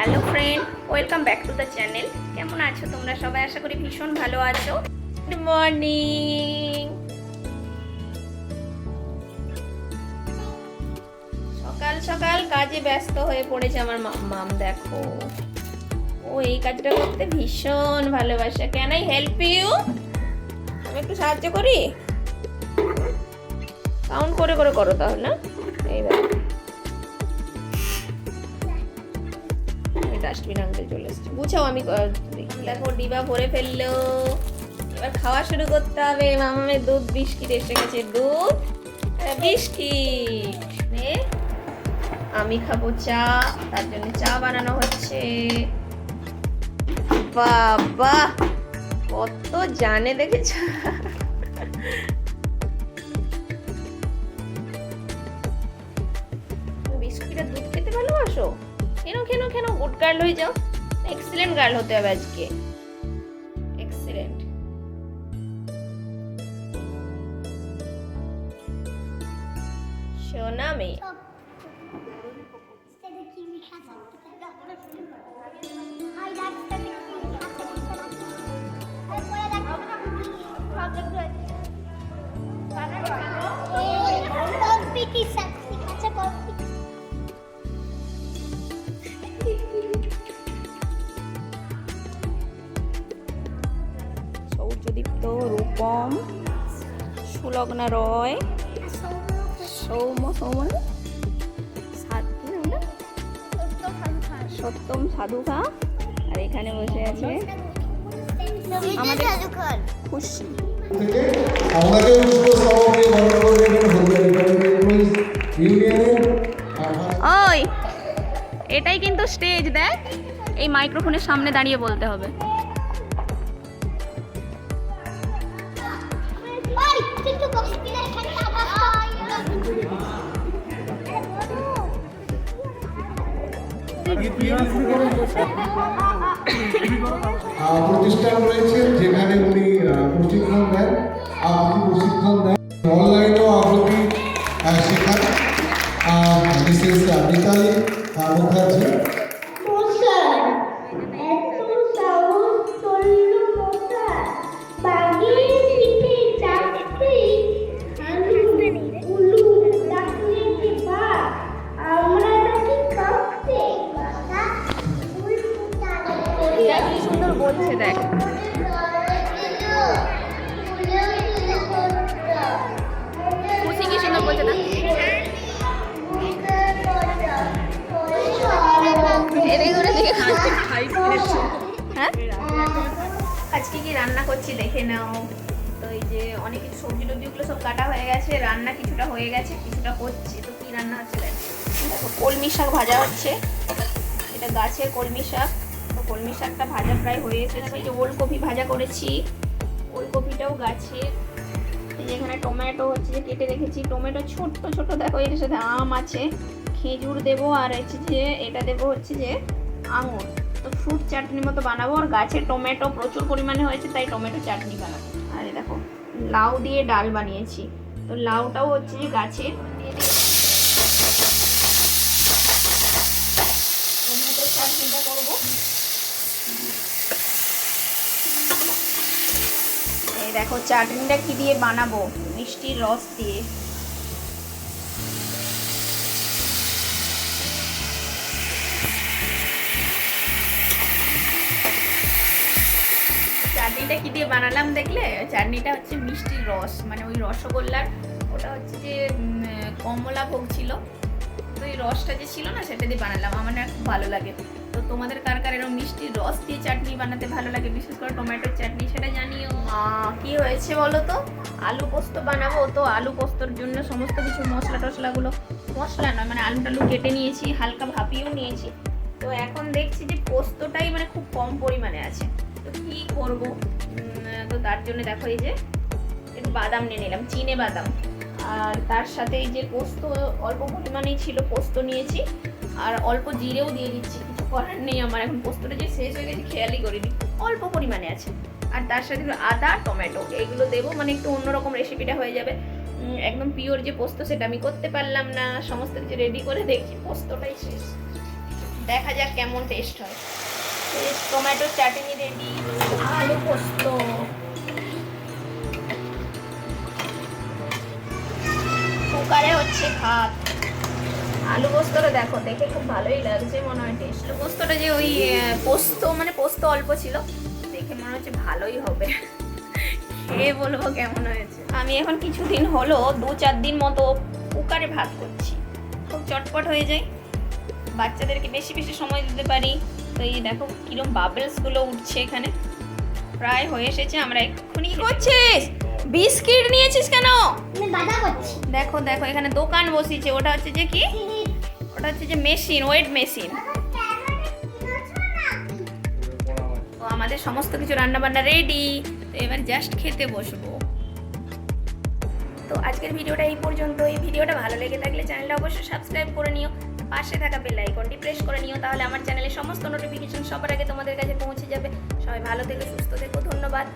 Hello friend, welcome back to the channel. কেমন আছো তোমরা? সবাই আশা করি ভীষণ ভালো আছো। গুড মর্নিং সকাল সকাল কাজে ব্যস্ত হয়ে পড়েছে আমার মাম, দেখো। ও, এই কাজটা করতে ভীষণ ভালোবাসে। ক্যান আই হেল্প ইউ আমি একটু সাহায্য করি? কাউন্ট করে করে করো তাহলে এই ডাস্টবিন আনতে চলে এসেছি। বুঝাও আমি দেখি। ডিবা ভরে ফেলল। এবার খাওয়া শুরু করতে হবে। মামামের দুধ, বিস্কিট এসে গেছে, দুধ বিস্কিট। আমি খাব চা, তার জন্য চা বানানো হচ্ছে। বাবা, কত জানে দেখেছ? বিস্কিট আর দুধ খেতে ভালোবাসো? কেন কেন কেন গুড গার্ল হয়ে যাও। এক্সিলেন্ট গার্ল হতে হবে আজকে। এক্সিলেন্ট সোনা মেয়ে। সৌর্যদীপ্ত রূপম, সুলগ্না রয়, সৌম কি নাম সত্যম সাধুকা আর এখানে বসে আছে খুশি। ওই, এটাই কিন্তু স্টেজ দেখ। এই মাইক্রোফোনের সামনে দাঁড়িয়ে বলতে হবে। প্রতিষ্ঠান রয়েছে যেখানে উনি প্রশিক্ষণ দেন, আবৃত্তি প্রশিক্ষণ দেন। অনলাইনেও আবৃত্তি শেখান। মিসেস মিতালি মুখার্জি হ্যাঁ? আজকে কি রান্না করছি, দেখে নাও। তো এই যে অনেক কিছু সবজি টবজিগুলো সব কাটা হয়ে গেছে, রান্না কিছুটা হয়ে গেছে, কিছুটা হচ্ছে তো কি রান্না হচ্ছে দেখো। কলমি শাক ভাজা হচ্ছে। এটা গাছের কলমি শাক। তো কলমি শাকটা ভাজা প্রায় হয়ে এসেছে। এই যে ওলকপি ভাজা করেছি। ওলকপিটাও গাছের এখানে টমেটো হচ্ছে যে কেটে রেখেছি। টমেটো ছোট্ট ছোট দেখো, এর সাথে আম আছে। খেজুর দেবো আর হচ্ছে যে, এটা দেবো হচ্ছে যে, আঙুর। তো ফ্রুট চাটনি মতো বানাবো। আর গাছে টমেটো প্রচুর পরিমাণে হয়েছে, তাই টমেটো চাটনি বানাবো। আর দেখো, লাউ দিয়ে ডাল বানিয়েছি। তো লাউটাও হচ্ছে যে চাটনিটা করব। দেখো, চাটনিটা কি দিয়ে বানাবো? মিষ্টির রস দিয়ে। চাটনিটা কি দিয়ে বানালাম দেখলে? চাটনিটা হচ্ছে মিষ্টির রস মানে ওই রসগোল্লার, ওটা হচ্ছে যে কমলা ভোগ ছিল। তো এই রসটা যে ছিল না, সেটা দিয়ে বানালাম। আমার না খুব ভালো লাগে। তো তোমাদের কার কার এরকম মিষ্টির রস দিয়ে চাটনি বানাতে ভালো লাগে? বিশেষ করে টমেটোর চাটনি, সেটা জানিও। কি হয়েছে বলো তো? আলু পোস্ত বানাবো তো? আলু পোস্তর জন্য সমস্ত কিছু মশলা টশলাগুলো মশলা নয় মানে আলু টালু কেটে নিয়েছি, হালকা ভাপিয়েও নিয়েছি। তো এখন দেখছি যে পোস্তটাই মানে খুব কম পরিমাণে আছে। তো কি করব? তো তার জন্য দেখো এই যে একটু বাদাম নিয়ে নিলাম, চিনে বাদাম। আর তার সাথে এই যে পোস্ত, অল্প পরিমাণেই ছিল, পোস্ত নিয়েছি। আর অল্প জিরেও দিয়ে দিচ্ছি, কিছু করার নেই আমার, এখন পোস্তটা যে শেষ হয়ে গেছে, খেয়ালই করিনি। অল্প পরিমাণে আছে। আর তার সাথে আদা, টমেটো, এইগুলো দেবো মানে একটু অন্যরকম রেসিপিটা হয়ে যাবে। একদম পিওর যে পোস্ত, সেটা আমি করতে পারলাম না। সমস্ত কিছু রেডি করে দেখছি, পোস্তটাই শেষ। দেখা যাক কেমন টেস্ট হয়। টমেটো চাটনি রেডি আলু পোস্ত। কুকারে হচ্ছে ভাত। আলু পোস্তটা দেখো, দেখে খুব ভালোই লাগছে, মনে হয় টেস্ট আলু পোস্তটা যে ওই পোস্ত মানে পোস্ত অল্প ছিল, দেখে মনে হচ্ছে ভালোই হবে। খেয়ে বলব কেমন হয়েছে। আমি এখন কিছুদিন হলো দু চার দিন মতো কুকারে ভাত করছি। খুব চটপট হয়ে যায়। বাচ্চাদেরকে বেশি বেশি সময় দিতে পারি। তো এই দেখো কিরম বাবলসগুলো উঠছে এখানে। প্রায় হয়ে এসেছে, আমরা এক্ষুনি করছিস? বিস্কিট নিয়েছিস কেন? দেখো দেখো এখানে দোকান বসিয়েছে। ওটা হচ্ছে যে কি? ওটা হচ্ছে যে মেশিন ওয়েট মেশিন। তো আমাদের সমস্ত কিছু রান্না বান্না রেডি তো এবার জাস্ট খেতে বসবো। তো আজকের ভিডিওটা এই পর্যন্ত এই ভিডিওটা ভালো লেগে থাকলে চ্যানেলটা অবশ্যই সাবস্ক্রাইব করে নিও। পাশে থাকা বেল আইকনটি প্রেস করে নিও। তাহলে আমার চ্যানেলে সমস্ত নোটিফিকেশন সবার আগে তোমাদের কাছে পৌঁছে যাবে। সবাই ভালো থেকো সুস্থ থেকো ধন্যবাদ।